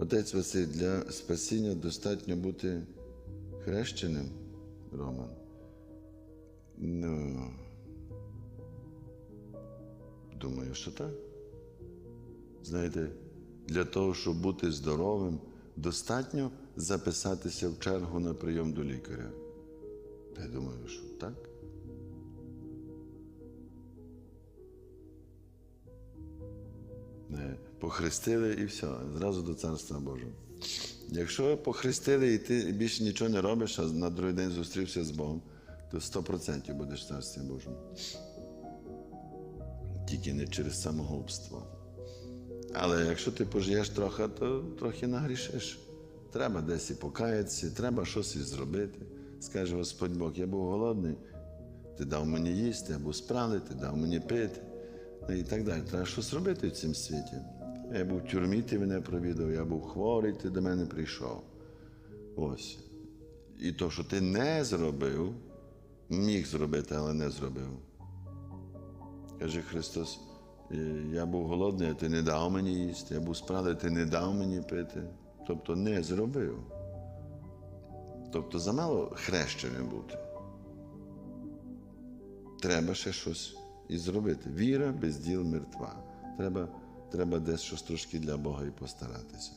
Отець Василь, для спасіння достатньо бути хрещеним, Роман. Ну, думаю, що так. Знаєте, для того, щоб бути здоровим, достатньо записатися в чергу на прийом до лікаря. Я думаю, що так. Не, Похрестили і все, зразу до Царства Божого. Якщо похрестили і ти більше нічого не робиш, а на другий день зустрівся з Богом, то 100% будеш в Царстві Божому. Тільки не через самогубство. Але якщо ти пожиєш трохи, то трохи нагрішиш. Треба десь і покаятися, треба щось і зробити. Скаже Господь Бог, я був голодний, ти дав мені їсти, або спрали, ти дав мені пити. Ну і так далі. Треба щось робити в цьому світі. Я був в тюрмі, ти мене провідав, я був хворий, ти до мене прийшов. Ось. І то, що ти не зробив, міг зробити, але не зробив. Каже Христос, «Е, я був голодний, а ти не дав мені їсти, я був спраний, ти не дав мені пити. Тобто не зробив. Тобто замало хрещеним бути. Треба ще щось і зробити. Віра без діл мертва. Треба, треба десь щось трошки для Бога і постаратися.